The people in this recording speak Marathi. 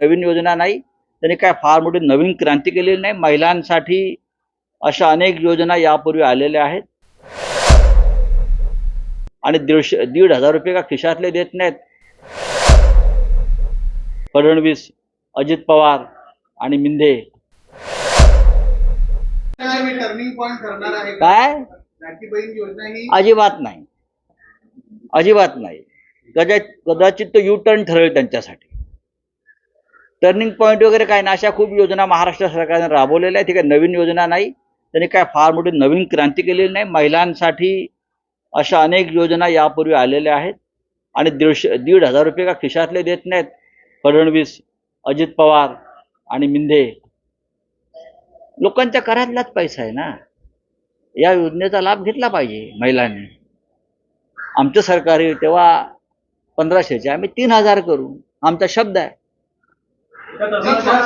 नवीन योजना नाही त्यांनी काय फार मोठी नवीन क्रांती केलेली नाही. महिलांसाठी अशा अनेक योजना यापूर्वी आलेल्या आहेत. आणि दीडशे दीड हजार रुपये का खिशातले देत नाहीत. फडणवीस अजित पवार आणि मिंदे. काय? ही? अजिबात नाही. अजिबात नाही. कदाचित कदाचित तो यू टर्न ठरेल त्यांच्यासाठी. टर्निंग पॉईंट वगैरे काय ना अशा खूप योजना महाराष्ट्र सरकारने राबवलेल्या आहेत. काही नवीन योजना नाही. त्यांनी काय फार मोठी नवीन क्रांती केलेली नाही. महिलांसाठी अशा अनेक योजना यापूर्वी आलेल्या आहेत. आणि दीडशे दीड हजार रुपये का खिशातले देत नाहीत. फडणवीस अजित पवार आणि मिंदे लोकांच्या घरातलाच पैसा आहे ना. या योजनेचा लाभ घेतला पाहिजे महिलांनी. आमचं सरकार तेव्हा पंधराशेचे. आम्ही तीन हजार करू. आमचा शब्द आहे. Gente,